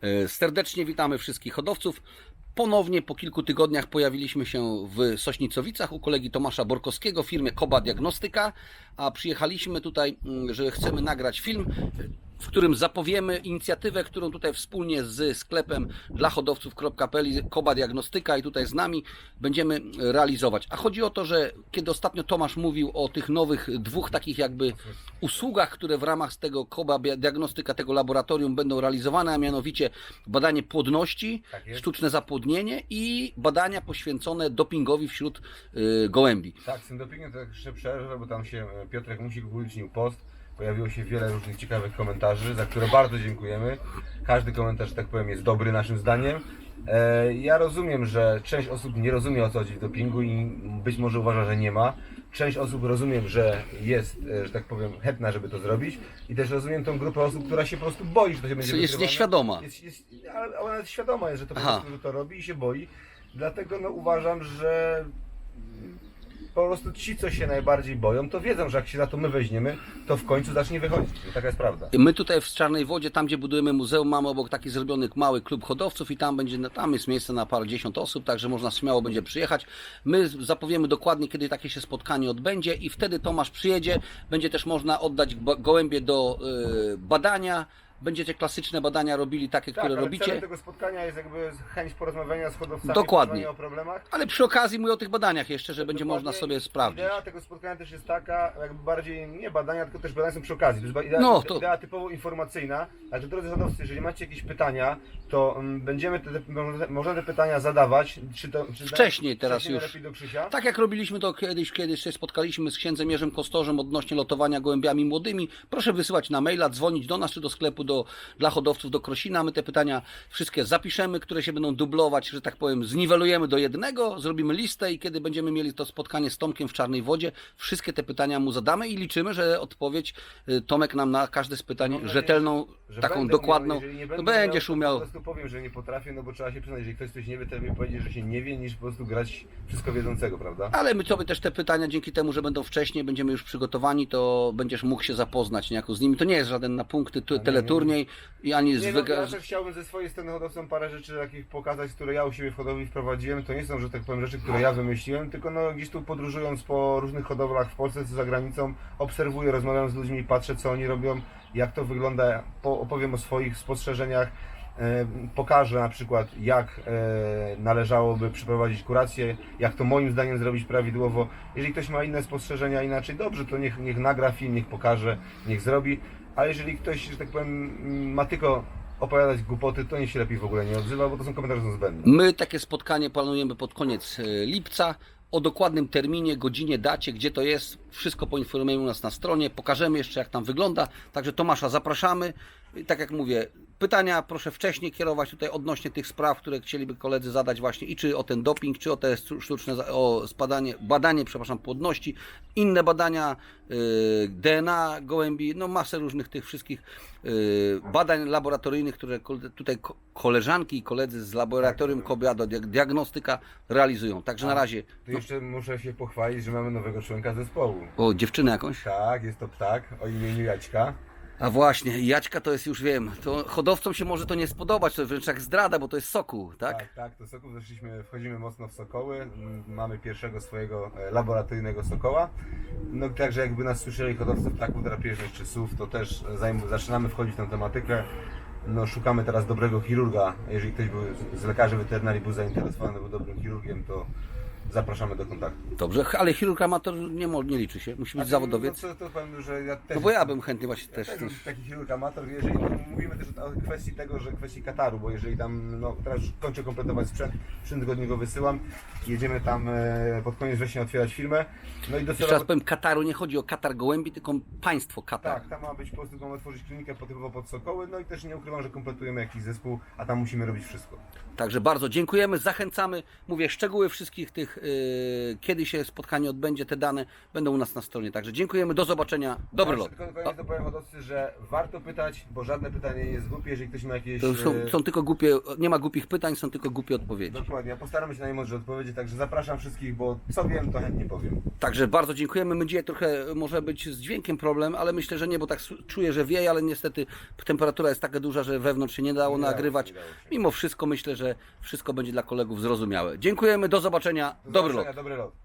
E, Serdecznie witamy wszystkich hodowców. Ponownie po kilku tygodniach pojawiliśmy się w Sośnicowicach u kolegi Tomasza Borkowskiego firmie Koba Diagnostyka, a przyjechaliśmy tutaj, mm, że chcemy nagrać film, w którym zapowiemy inicjatywę, którą tutaj wspólnie z sklepem dla hodowców.pl i Koba Diagnostyka i tutaj z nami będziemy realizować. A chodzi o to, że kiedy ostatnio Tomasz mówił o tych nowych dwóch takich jakby usługach, które w ramach tego Koba Diagnostyka, tego laboratorium będą realizowane, a mianowicie badanie płodności, Tak sztuczne zapłodnienie i badania poświęcone dopingowi wśród y, gołębi. Tak, z tym dopingiem to jeszcze przerwę, bo tam się e, Piotrek Musik upublicznił post. Pojawiło się wiele różnych ciekawych komentarzy, za które bardzo dziękujemy. Każdy komentarz, że tak powiem, jest dobry naszym zdaniem. E, Ja rozumiem, że część osób nie rozumie o co chodzi w dopingu i być może uważa, że nie ma. Część osób rozumiem, że jest, e, że tak powiem, chętna, żeby to zrobić. I też rozumiem tą grupę osób, która się po prostu boi, że to się będzie Jest wykrywane. nieświadoma. Jest, jest, ale ona jest świadoma jest, że to po Aha. prostu że to robi i się boi. Dlatego no, uważam, że po prostu ci, co się najbardziej boją, to wiedzą, że jak się za to my weźmiemy, to w końcu zacznie wychodzić. No, taka jest prawda. My tutaj w Czarnej Wodzie, tam gdzie budujemy muzeum, mamy obok taki zrobiony mały klub hodowców i tam będzie, tam jest miejsce na parędziesiąt osób, także można śmiało będzie przyjechać. My zapowiemy dokładnie, kiedy takie się spotkanie odbędzie i wtedy Tomasz przyjedzie. Będzie też można oddać gołębie do y, badania. Będziecie klasyczne badania robili, takie, które tak, ale robicie. celem tego spotkania jest jakby chęć porozmawiania z hodowcami, Dokładnie. o problemach. Ale przy okazji mówię o tych badaniach jeszcze, że będzie Dokładnie. można sobie sprawdzić. Idea tego spotkania też jest taka, jakby bardziej nie badania, tylko też badania są przy okazji. To jest idea, No, to- idea typowo informacyjna. Także drodzy hodowcy, jeżeli macie jakieś pytania, to mm, będziemy te, można- te pytania zadawać. Czy to, czy Wcześniej teraz wcześniej już. najlepiej do Krzysia. Tak jak robiliśmy to kiedyś, kiedy się spotkaliśmy z księdzem Jerzym Kostorzem odnośnie lotowania gołębiami młodymi, proszę wysyłać na maila, dzwonić do nas czy do sklepu do, dla hodowców do Krosina. My te pytania wszystkie zapiszemy, które się będą dublować, że tak powiem, zniwelujemy do jednego, zrobimy listę i kiedy będziemy mieli to spotkanie z Tomkiem w Czarnej Wodzie, wszystkie te pytania mu zadamy i liczymy, że odpowiedź y, Tomek nam na każde z pytań nadzieję, rzetelną, że taką dokładną, będę będziesz umiał. Po prostu powiem, że nie potrafię, no bo trzeba się przyznać, jeżeli ktoś coś nie wie, to mi powiedzieć, że się nie wie, niż po prostu grać wszystko wiedzącego, prawda? Ale my sobie też te pytania, dzięki temu, że będą wcześniej, będziemy już przygotowani, to będziesz mógł się zapoznać niejako z nimi. To nie jest żaden na punkty tu, nie, teleturniej i ani Nie, no, ja też chciałbym ze swojej strony hodowcom parę rzeczy takich pokazać, które ja u siebie w hodowli wprowadziłem. To nie są, że tak powiem, rzeczy, które ja wymyśliłem, tylko no, gdzieś tu podróżując po różnych hodowlach w Polsce czy za granicą, obserwuję, rozmawiam z ludźmi, patrzę co oni robią, jak to wygląda, po, opowiem o swoich spostrzeżeniach. E, pokażę na przykład, jak e, należałoby przeprowadzić kurację, jak to moim zdaniem zrobić prawidłowo. Jeżeli ktoś ma inne spostrzeżenia inaczej, dobrze, to niech, niech nagra film, niech pokaże, niech zrobi. Ale jeżeli ktoś, że tak powiem, ma tylko opowiadać głupoty, to niech się lepiej w ogóle nie odzywa, bo to są komentarze są zbędne. My takie spotkanie planujemy pod koniec e, lipca. O dokładnym terminie, godzinie, dacie, gdzie to jest, wszystko poinformujemy u nas na stronie, pokażemy jeszcze jak tam wygląda. Także Tomasza zapraszamy. Tak jak mówię, pytania proszę wcześniej kierować tutaj odnośnie tych spraw, które chcieliby koledzy zadać właśnie i czy o ten doping, czy o te sztuczne, o spadanie, badanie, przepraszam, płodności, inne badania, y, DNA gołębi, no masę różnych tych wszystkich y, badań laboratoryjnych, które tutaj ko- koleżanki i koledzy z laboratorium Kobiado Diag- Diagnostyka realizują. Także na razie, Tu jeszcze muszę się pochwalić, że mamy nowego członka zespołu. o dziewczynę jakąś? Tak, jest to ptak o imieniu Jaćka. A właśnie, Jaćka to jest już wiem, to hodowcom się może to nie spodobać, to wręcz jak zdrada, bo to jest soku, tak? Tak, tak, do soków zeszliśmy, wchodzimy mocno w sokoły. Mamy pierwszego swojego e, laboratoryjnego sokoła. No także jakby nas słyszeli hodowcy ptaków drapieżnych czy sów, to też zaczynamy wchodzić w tę tematykę. No, szukamy teraz dobrego chirurga. Jeżeli ktoś był z lekarzy weterynarii był zainteresowany, był dobrym chirurgiem, to zapraszamy do kontaktu. Dobrze, ale chirurg amator nie, mo- nie liczy się, musi być zawodowiec. No, to, to powiem, że ja też No bo ja bym chętnie właśnie też, też... taki chirurg amator, jeżeli też o kwestii tego, że kwestii Kataru, bo jeżeli tam, no teraz już kończę kompletować sprzęt, w przyszłym tygodniu go wysyłam, jedziemy tam e, pod koniec września otwierać firmę, no i Jeszcze raz docelowo... powiem, Kataru nie chodzi o Katar gołębi, tylko państwo Katar. Tak, tam ma być po prostu, mamy otworzyć klinikę potypowo pod Sokoły, no i też nie ukrywam, że kompletujemy jakiś zespół, a tam musimy robić wszystko. Także bardzo dziękujemy, zachęcamy. Mówię, szczegóły wszystkich tych, yy, kiedy się spotkanie odbędzie, te dane będą u nas na stronie. Także dziękujemy, do zobaczenia, dobry lot. Tylko koniec to powiem hodowcy, że warto pytać, bo żadne pytanie nie jest głupie, jeżeli ktoś ma jakieś... To są, e, są tylko głupie, nie ma głupich pytań, są tylko głupie odpowiedzi. Dokładnie, ja postaram się na najmądrze odpowiedzieć, także zapraszam wszystkich, bo co wiem, to chętnie powiem. Także bardzo dziękujemy. My dzisiaj trochę może być z dźwiękiem problem, ale myślę, że nie, bo tak s- czuję, że wieje, ale niestety temperatura jest taka duża, że wewnątrz się nie dało Nie dało się, nagrywać. nie dało się. Mimo wszystko myślę, że wszystko będzie dla kolegów zrozumiałe. Dziękujemy, do zobaczenia. Do Dobry lot. zobaczenia, Dobry lot.